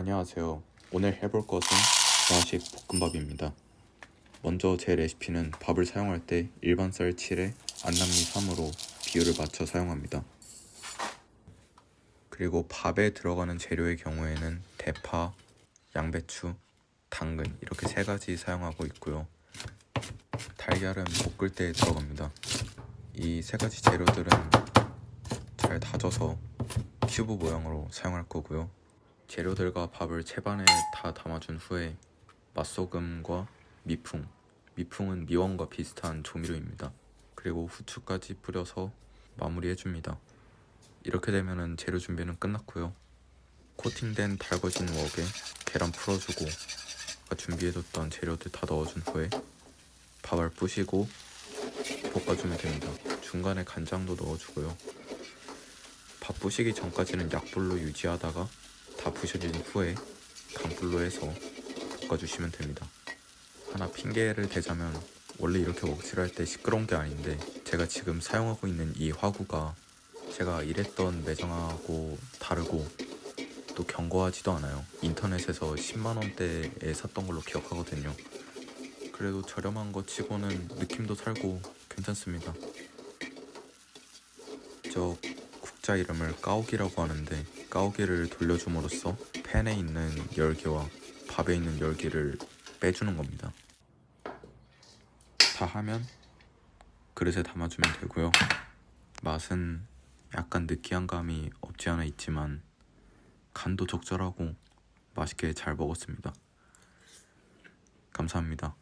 안녕하세요. 오늘 해볼 것은 중화식 볶음밥입니다. 먼저 제 레시피는 밥을 사용할 때 일반 쌀 7에 안남미 3으로 비율을 맞춰 사용합니다. 그리고 밥에 들어가는 재료의 경우에는 대파, 양배추, 당근 이렇게 세 가지 사용하고 있고요. 달걀은 볶을 때 들어갑니다. 이 세 가지 재료들은 잘 다져서 큐브 모양으로 사용할 거고요. 재료들과 밥을 채반에 다 담아준 후에 맛소금과 미풍, 미풍은 미원과 비슷한 조미료입니다. 그리고 후추까지 뿌려서 마무리해줍니다. 이렇게 되면은 재료 준비는 끝났고요. 코팅된 달궈진 웍에 계란 풀어주고 아까 준비해뒀던 재료들 다 넣어준 후에 밥을 부시고 볶아주면 됩니다. 중간에 간장도 넣어주고요. 밥 부시기 전까지는 약불로 유지하다가 다 부셔진 후에 강불로 해서 볶아주시면 됩니다. 하나 핑계를 대자면 원래 이렇게 웍질할 때 시끄러운 게 아닌데 제가 지금 사용하고 있는 이 화구가 제가 일했던 매장하고 다르고 또 견고하지도 않아요. 인터넷에서 10만 원대에 샀던 걸로 기억하거든요. 그래도 저렴한 거 치고는 느낌도 살고 괜찮습니다. 저 국자 이름을 까오기라고 하는데 까오기를 돌려줌으로써 팬에 있는 열기와 밥에 있는 열기를 빼주는 겁니다. 다 하면 그릇에 담아주면 되고요. 맛은 약간 느끼한 감이 없지 않아 있지만 간도 적절하고 맛있게 잘 먹었습니다. 감사합니다.